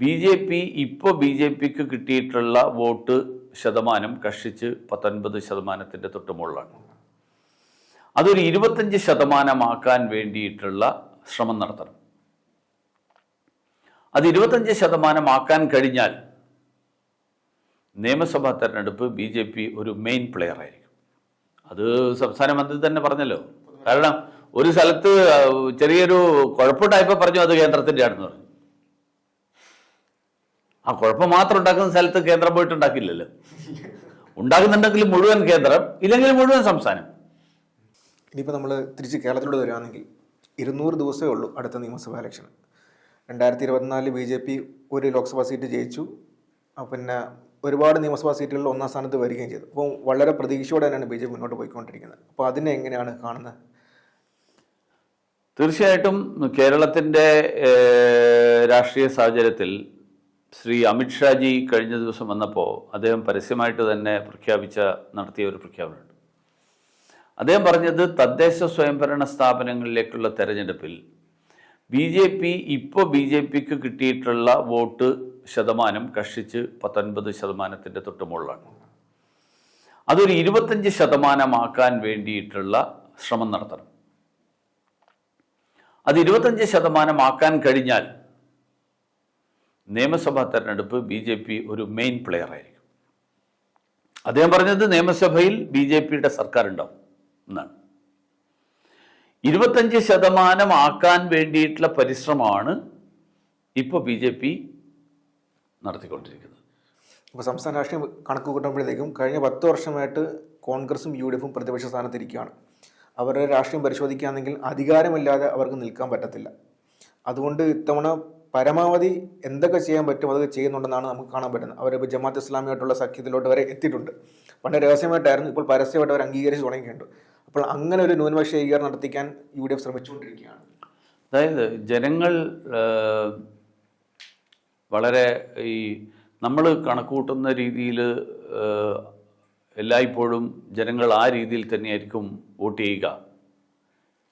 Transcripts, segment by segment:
B J P ഇപ്പോൾ B J പിക്ക് കിട്ടിയിട്ടുള്ള വോട്ട് ശതമാനം കഷ്ടിച്ച് പത്തൊൻപത് ശതമാനത്തിന്റെ തൊട്ടുമുകളിലാണ്. അതൊരു ഇരുപത്തഞ്ച് ശതമാനമാക്കാൻ വേണ്ടിയിട്ടുള്ള ശ്രമം നടത്തണം. അത് ഇരുപത്തഞ്ച് ശതമാനമാക്കാൻ കഴിഞ്ഞാൽ നിയമസഭാ തെരഞ്ഞെടുപ്പ് ബി ജെ പി ഒരു മെയിൻ പ്ലെയർ ആയിരിക്കും. അത് സംസ്ഥാന മന്ത്രി തന്നെ പറഞ്ഞല്ലോ. കാരണം ഒരു സ്ഥലത്ത് ചെറിയൊരു കുഴപ്പമുണ്ടായപ്പോൾ പറഞ്ഞു അത് കേന്ദ്രത്തിന്റെ ആണെന്ന് പറഞ്ഞു. ആ കുഴപ്പം മാത്രം ഉണ്ടാക്കുന്ന സ്ഥലത്ത് കേന്ദ്രം പോയിട്ട് ഉണ്ടാക്കില്ലല്ലോ ഉണ്ടാക്കുന്നുണ്ടെങ്കിൽ മുഴുവൻ കേന്ദ്രം ഇല്ലെങ്കിൽ മുഴുവൻ സംസ്ഥാനം. ഇനിയിപ്പോൾ നമ്മൾ തിരിച്ച് കേരളത്തിലൂടെ വരികയാണെങ്കിൽ ഇരുന്നൂറ് ദിവസമേ ഉള്ളൂ അടുത്ത നിയമസഭാ ഇലക്ഷൻ രണ്ടായിരത്തി ഇരുപത്തിനാലിൽ ബി ജെ പി ഒരു ലോക്സഭാ സീറ്റ് ജയിച്ചു. പിന്നെ ഒരുപാട് നിയമസഭാ സീറ്റുകളിൽ ഒന്നാം സ്ഥാനത്ത് വരികയും ചെയ്തു. അപ്പോൾ വളരെ പ്രതീക്ഷയോടെ തന്നെയാണ് ബി ജെ പി മുന്നോട്ട് പോയിക്കൊണ്ടിരിക്കുന്നത്. അപ്പോൾ അതിനെ എങ്ങനെയാണ് കാണുന്നത്? തീർച്ചയായിട്ടും കേരളത്തിന്റെ രാഷ്ട്രീയ സാഹചര്യത്തിൽ ശ്രീ അമിത്ഷാജി കഴിഞ്ഞ ദിവസം വന്നപ്പോൾ അദ്ദേഹം പരസ്യമായിട്ട് തന്നെ പ്രഖ്യാപിച്ച നടത്തിയ ഒരു പ്രഖ്യാപനമുണ്ട്. അദ്ദേഹം പറഞ്ഞത് തദ്ദേശ സ്വയംഭരണ സ്ഥാപനങ്ങളിലേക്കുള്ള തെരഞ്ഞെടുപ്പിൽ ബി ജെ പി ഇപ്പോൾ ബി ജെ പിക്ക് കിട്ടിയിട്ടുള്ള വോട്ട് ശതമാനം കഷിച്ച് പത്തൊൻപത് ശതമാനത്തിന്റെ തൊട്ടുമുകളിലാണ് അതൊരു ഇരുപത്തഞ്ച് ശതമാനമാക്കാൻ വേണ്ടിയിട്ടുള്ള ശ്രമം നടത്തണം. അത് ഇരുപത്തഞ്ച് ശതമാനമാക്കാൻ കഴിഞ്ഞാൽ നിയമസഭാ തെരഞ്ഞെടുപ്പ് ബി ജെ പി ഒരു മെയിൻ പ്ലെയർ ആയിരിക്കും. അദ്ദേഹം പറഞ്ഞത് നിയമസഭയിൽ ബി ജെ പിയുടെ സർക്കാർ ഉണ്ടാവും എന്നാണ്. ഇരുപത്തഞ്ച് ശതമാനം ആക്കാൻ വേണ്ടിയിട്ടുള്ള പരിശ്രമമാണ് ഇപ്പോൾ ബി ജെ പി നടത്തിക്കൊണ്ടിരിക്കുന്നത്. ഇപ്പോൾ സംസ്ഥാന രാഷ്ട്രീയം കണക്ക് കൂട്ടുമ്പോഴത്തേക്കും കഴിഞ്ഞ പത്ത് വർഷമായിട്ട് കോൺഗ്രസും യു ഡി എഫും പ്രതിപക്ഷ സ്ഥാനത്തിരിക്കുകയാണ്. അവരുടെ രാഷ്ട്രീയം പരിശോധിക്കുകയാണെങ്കിൽ അധികാരമില്ലാതെ അവർക്ക് നിൽക്കാൻ പറ്റത്തില്ല. അതുകൊണ്ട് ഇത്തവണ പരമാവധി എന്തൊക്കെ ചെയ്യാൻ പറ്റും അതൊക്കെ ചെയ്യുന്നുണ്ടെന്നാണ് നമുക്ക് കാണാൻ പറ്റുന്നത്. അവരിപ്പോൾ ജമാഅത്ത് ഇസ്ലാമിയായിട്ടുള്ള സഖ്യത്തിലോട്ട് വരെ എത്തിയിട്ടുണ്ട്. പണ്ട് രഹസ്യമായിട്ടായിരുന്നു ഇപ്പോൾ പരസ്യമായിട്ട് അവർ അംഗീകരിച്ച് തുടങ്ങിയിട്ടുണ്ട്. അപ്പോൾ അങ്ങനെ ഒരു ന്യൂനപക്ഷ ഏകീകരണം നടത്തിക്കാൻ യു ഡി എഫ് ശ്രമിച്ചുകൊണ്ടിരിക്കുകയാണ്. അതായത് ജനങ്ങൾ വളരെ ഈ നമ്മൾ കണക്കൂട്ടുന്ന രീതിയിൽ എല്ലായ്പ്പോഴും ജനങ്ങൾ ആ രീതിയിൽ തന്നെയായിരിക്കും വോട്ട് ചെയ്യുക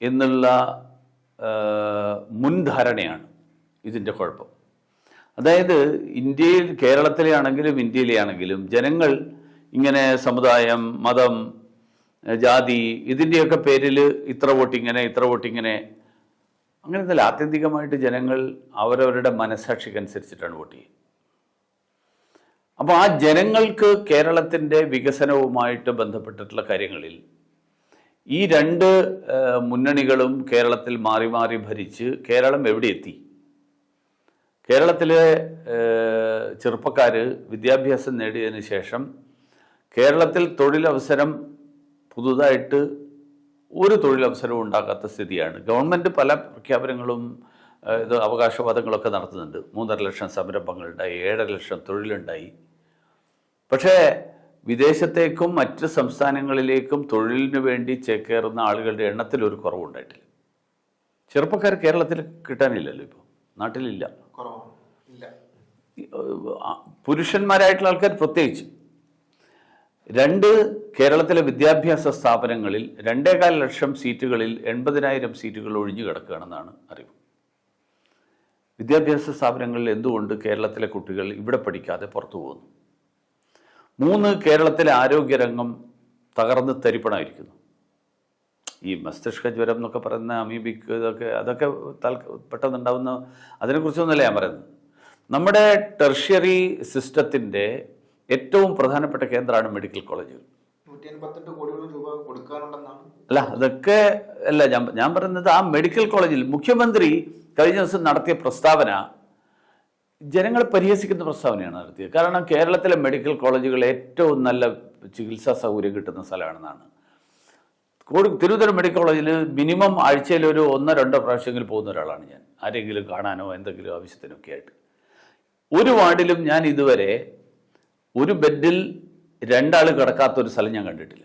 എന്നുള്ള മുൻധാരണയാണ്. ഇതിന്റെ കുഴപ്പം. അതായത് ഇന്ത്യയിൽ കേരളത്തിലെ ആണെങ്കിലും ഇന്ത്യയിലെ ആണെങ്കിലും ജനങ്ങൾ ഇങ്ങനെ സമുദായം മതം ജാതി ഇതിന്റെയൊക്കെ പേരിൽ ഇത്ര വോട്ടിങ്ങനെ ഇത്ര വോട്ടിങ്ങനെ അങ്ങനെയൊന്നുമില്ല ആത്യന്തികമായിട്ട് ജനങ്ങൾ അവരവരുടെ മനസാക്ഷിക്കനുസരിച്ചിട്ടാണ് വോട്ട് ചെയ്യുന്നത്. അപ്പോൾ ആ ജനങ്ങൾക്ക് കേരളത്തിന്റെ വികസനവുമായിട്ട് ബന്ധപ്പെട്ടിട്ടുള്ള കാര്യങ്ങളിൽ ഈ രണ്ട് മുന്നണികളും കേരളത്തിൽ മാറി മാറി ഭരിച്ച് കേരളം എവിടെ എത്തി കേരളത്തിലെ ചെറുപ്പക്കാർ വിദ്യാഭ്യാസം നേടിയതിന് ശേഷം കേരളത്തിൽ തൊഴിലവസരം പുതുതായിട്ട് ഒരു തൊഴിലവസരവും ഉണ്ടാക്കാത്ത സ്ഥിതിയാണ്. ഗവൺമെന്റ് പല പ്രഖ്യാപനങ്ങളും ഇത് അവകാശവാദങ്ങളൊക്കെ നടത്തുന്നുണ്ട്. മൂന്നര ലക്ഷം സംരംഭങ്ങളുണ്ടായി ഏഴര ലക്ഷം തൊഴിലുണ്ടായി. പക്ഷേ വിദേശത്തേക്കും മറ്റ് സംസ്ഥാനങ്ങളിലേക്കും തൊഴിലിന് വേണ്ടി ചേക്കേറുന്ന ആളുകളുടെ എണ്ണത്തിൽ ഒരു കുറവുണ്ടായിട്ടില്ല. ചെറുപ്പക്കാർ കേരളത്തിൽ കിട്ടാനില്ലല്ലോ ഇപ്പോൾ നാട്ടിലില്ല. പുരുഷന്മാരായിട്ടുള്ള ആൾക്കാർ പ്രത്യേകിച്ച്. രണ്ട് കേരളത്തിലെ വിദ്യാഭ്യാസ സ്ഥാപനങ്ങളിൽ രണ്ടേകാൽ ലക്ഷം സീറ്റുകളിൽ എൺപതിനായിരം സീറ്റുകൾ ഒഴിഞ്ഞു കിടക്കുകയാണെന്നാണ് അറിവ്. വിദ്യാഭ്യാസ സ്ഥാപനങ്ങളിൽ എന്തുകൊണ്ട് കേരളത്തിലെ കുട്ടികൾ ഇവിടെ പഠിക്കാതെ പുറത്തു പോകുന്നു? മൂന്ന് കേരളത്തിലെ ആരോഗ്യരംഗം തകർന്ന് തരിപ്പണമായിരിക്കുന്നു ഈ മസ്തിഷ്ക ജ്വരം എന്നൊക്കെ പറയുന്ന അമീബിക്ക് ഇതൊക്കെ അതൊക്കെ തൽ പെട്ടെന്നുണ്ടാവുന്ന അതിനെക്കുറിച്ചൊന്നുമല്ല ഞാൻ പറയുന്നത്. നമ്മുടെ ടെർഷ്യറി സിസ്റ്റത്തിന്റെ ഏറ്റവും പ്രധാനപ്പെട്ട കേന്ദ്രമാണ് മെഡിക്കൽ കോളേജ് അല്ല അതൊക്കെ അല്ല ഞാൻ ഞാൻ പറയുന്നത് ആ മെഡിക്കൽ കോളേജിൽ മുഖ്യമന്ത്രി കഴിഞ്ഞ ദിവസം നടത്തിയ പ്രസ്താവന ജനങ്ങൾ പരിഹസിക്കുന്ന പ്രസ്താവനയാണ് നടത്തിയത്. കാരണം കേരളത്തിലെ മെഡിക്കൽ കോളേജുകൾ ഏറ്റവും നല്ല ചികിത്സാ സൗകര്യം കിട്ടുന്ന സ്ഥലമാണെന്നാണ്. കോടി തിരുവനന്തപുരം മെഡിക്കൽ കോളേജിൽ മിനിമം ആഴ്ചയിൽ ഒരു ഒന്നോ രണ്ടോ പ്രാവശ്യമെങ്കിലും പോകുന്ന ഒരാളാണ് ഞാൻ. ആരെങ്കിലും കാണാനോ എന്തെങ്കിലും ആവശ്യത്തിനൊക്കെ ആയിട്ട്. ഒരു വാർഡിലും ഞാൻ ഇതുവരെ ഒരു ബെഡിൽ രണ്ടാൾ കിടക്കാത്ത ഒരു സ്ഥലം ഞാൻ കണ്ടിട്ടില്ല.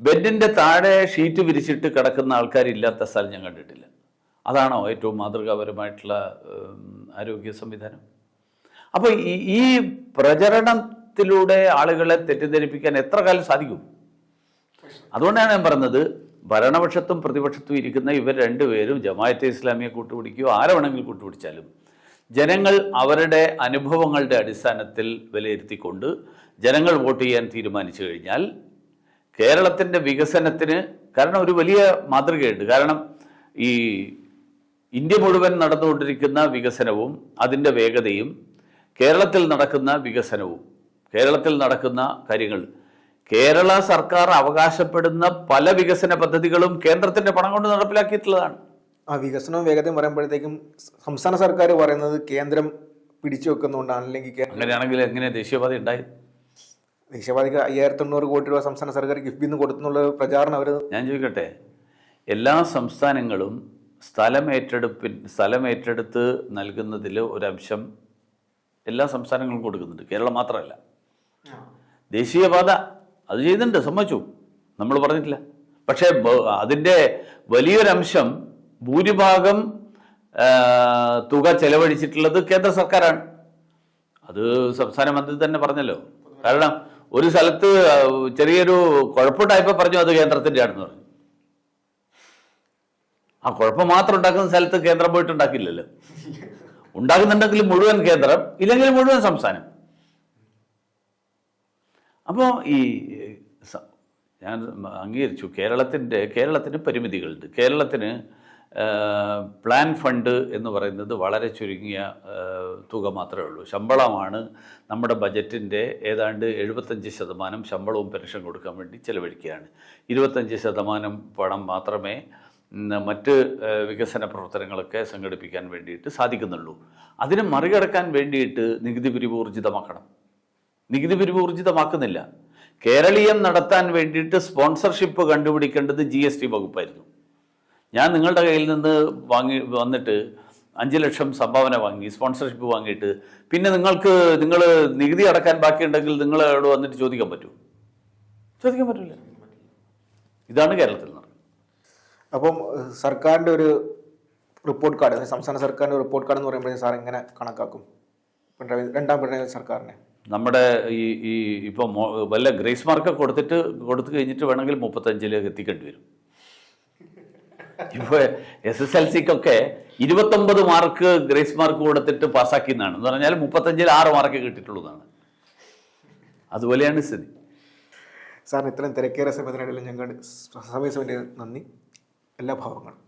ബെഡിന്റെ താഴെ ഷീറ്റ് വിരിച്ചിട്ട് കിടക്കുന്ന ആൾക്കാരില്ലാത്ത സ്ഥലം ഞാൻ കണ്ടിട്ടില്ല. അതാണോ ഏറ്റവും മാതൃകാപരമായിട്ടുള്ള ആരോഗ്യ സംവിധാനം? അപ്പോൾ ഈ പ്രചരണത്തിലൂടെ ആളുകളെ തെറ്റിദ്ധരിപ്പിക്കാൻ എത്ര കാലം സാധിക്കും? അതുകൊണ്ടാണ് ഞാൻ പറഞ്ഞത് ഭരണപക്ഷത്തും പ്രതിപക്ഷത്തും ഇരിക്കുന്ന ഇവർ രണ്ടുപേരും ജമായത്തെ ഇസ്ലാമിയെ കൂട്ടുപിടിക്കുകയോ ആരെ വേണമെങ്കിലും കൂട്ടുപിടിച്ചാലും ജനങ്ങൾ അവരുടെ അനുഭവങ്ങളുടെ അടിസ്ഥാനത്തിൽ വിലയിരുത്തിക്കൊണ്ട് ജനങ്ങൾ വോട്ട് ചെയ്യാൻ തീരുമാനിച്ചു കഴിഞ്ഞാൽ കേരളത്തിന്റെ വികസനത്തിന് കാരണം ഒരു വലിയ മാതൃകയുണ്ട്. കാരണം ഈ ഇന്ത്യ മുഴുവൻ നടന്നുകൊണ്ടിരിക്കുന്ന വികസനവും അതിന്റെ വേഗതയും കേരളത്തിൽ നടക്കുന്ന വികസനവും കേരളത്തിൽ നടക്കുന്ന കാര്യങ്ങൾ കേരള സർക്കാർ അവകാശപ്പെടുന്ന പല വികസന പദ്ധതികളും കേന്ദ്രത്തിന്റെ പണം കൊണ്ട് നടപ്പിലാക്കിയിട്ടുള്ളതാണ്. ആ വികസനവും വേഗതയും പറയുമ്പോഴത്തേക്കും സംസ്ഥാന സർക്കാർ പറയുന്നത് കേന്ദ്രം പിടിച്ചു വെക്കുന്നതുകൊണ്ടാണ് അല്ലെങ്കിൽ അങ്ങനെയാണെങ്കിൽ എങ്ങനെ ദേശീയപാത ഉണ്ടായത് ദേശീയപാതയ്ക്ക് അയ്യായിരത്തി തൊണ്ണൂറ് കോടി രൂപ സംസ്ഥാന സർക്കാർ ഗിഫ്റ്റ് നിന്ന് കൊടുത്തുന്നുള്ള പ്രചാരണം അവർ ഞാൻ ചോദിക്കട്ടെ. എല്ലാ സംസ്ഥാനങ്ങളും സ്ഥലം ഏറ്റെടുപ്പിൻ സ്ഥലം ഏറ്റെടുത്ത് നൽകുന്നതിൽ ഒരംശം എല്ലാ സംസ്ഥാനങ്ങളും കൊടുക്കുന്നുണ്ട്. കേരളം മാത്രമല്ല. ദേശീയപാത അത് ചെയ്യുന്നുണ്ട് സമ്മതിച്ചു. നമ്മൾ പറഞ്ഞിട്ടില്ല. പക്ഷേ അതിന്റെ വലിയൊരംശം ഭൂരിഭാഗം തുക ചെലവഴിച്ചിട്ടുള്ളത് കേന്ദ്ര സർക്കാരാണ്. അത് സംസ്ഥാന മന്ത്രി തന്നെ പറഞ്ഞല്ലോ. കാരണം ഒരു സ്ഥലത്ത് ചെറിയൊരു കുഴപ്പമുണ്ടായപ്പോൾ പറഞ്ഞു അത് കേന്ദ്രത്തിന്റെ ആണെന്ന് പറഞ്ഞു. ആ കുഴപ്പം മാത്രം ഉണ്ടാക്കുന്ന സ്ഥലത്ത് കേന്ദ്രം പോയിട്ട് ഉണ്ടാക്കില്ലല്ലോ. ഉണ്ടാക്കുന്നുണ്ടെങ്കിൽ മുഴുവൻ കേന്ദ്രം ഇല്ലെങ്കിൽ മുഴുവൻ സംസ്ഥാനം. അപ്പോൾ ഈ ഞാൻ അംഗീകരിച്ചു. കേരളത്തിന്റെ കേരളത്തിന് പരിമിതികളുണ്ട്. കേരളത്തിന് പ്ലാൻ ഫണ്ട് എന്ന് പറയുന്നത് വളരെ ചുരുങ്ങിയ തുക മാത്രമേ ഉള്ളൂ. ശമ്പളമാണ് നമ്മുടെ ബജറ്റിന്റെ ഏതാണ്ട് എഴുപത്തഞ്ച് ശതമാനം ശമ്പളവും പെൻഷൻ കൊടുക്കാൻ വേണ്ടി ചെലവഴിക്കുകയാണ്. ഇരുപത്തഞ്ച് ശതമാനം പണം മാത്രമേ മറ്റ് വികസന പ്രവർത്തനങ്ങളൊക്കെ സംഘടിപ്പിക്കാൻ വേണ്ടിയിട്ട് സാധിക്കുന്നുള്ളൂ. അതിനെ മറികടക്കാൻ വേണ്ടിയിട്ട് നികുതി പിരിവ് ഊർജിതമാക്കണം. നികുതി പിരിവ് ഊർജിതമാക്കുന്നില്ല. കേരളീയം നടത്താൻ വേണ്ടിയിട്ട് സ്പോൺസർഷിപ്പ് കണ്ടുപിടിക്കേണ്ടത് ജി എസ് ടി വകുപ്പായിരുന്നു. ഞാൻ നിങ്ങളുടെ കയ്യിൽ നിന്ന് വാങ്ങി വന്നിട്ട് അഞ്ച് ലക്ഷം സംഭാവന വാങ്ങി സ്പോൺസർഷിപ്പ് വാങ്ങിയിട്ട് പിന്നെ നിങ്ങൾക്ക് നിങ്ങൾ നികുതി അടക്കാൻ ബാക്കിയുണ്ടെങ്കിൽ നിങ്ങൾ അവിടെ വന്നിട്ട് ചോദിക്കാൻ പറ്റൂ? ചോദിക്കാൻ പറ്റില്ല ഇതാണ് കേരളത്തിൽ നടക്കുന്നത് അപ്പം സർക്കാരിന്റെ ഒരു റിപ്പോർട്ട് കാർഡ് സംസ്ഥാന സർക്കാരിന്റെ റിപ്പോർട്ട് കാർഡ് എന്ന് പറയുമ്പോഴേ സാർ എങ്ങനെ കണക്കാക്കും? പിണറായി രണ്ടാം പിണറായി സർക്കാരിനെ. നമ്മുടെ ഈ ഈ ഇപ്പോൾ വല്ല ഗ്രേസ് മാർക്ക് കൊടുത്തിട്ട് കൊടുത്തു കഴിഞ്ഞിട്ട് വേണമെങ്കിൽ മുപ്പത്തഞ്ചിലേക്ക് എത്തിക്കേണ്ടി വരും. ഇപ്പോൾ എസ് എസ് എൽ സിക്കൊക്കെ ഇരുപത്തൊമ്പത് മാർക്ക് ഗ്രേസ് മാർക്ക് കൊടുത്തിട്ട് പാസ്സാക്കിയെന്നാണ്. എന്ന് പറഞ്ഞാൽ മുപ്പത്തഞ്ചിൽ ആറ് മാർക്ക് കിട്ടിയിട്ടുള്ളതാണ് അതുപോലെയാണ് സ്ഥിതി. സാറിന് ഇത്രയും തിരക്കേറിയ സമയത്തിനിടയിൽ ഞങ്ങളുടെ സമയത്ത് നന്ദി. എല്ലാ ഭാവങ്ങളും.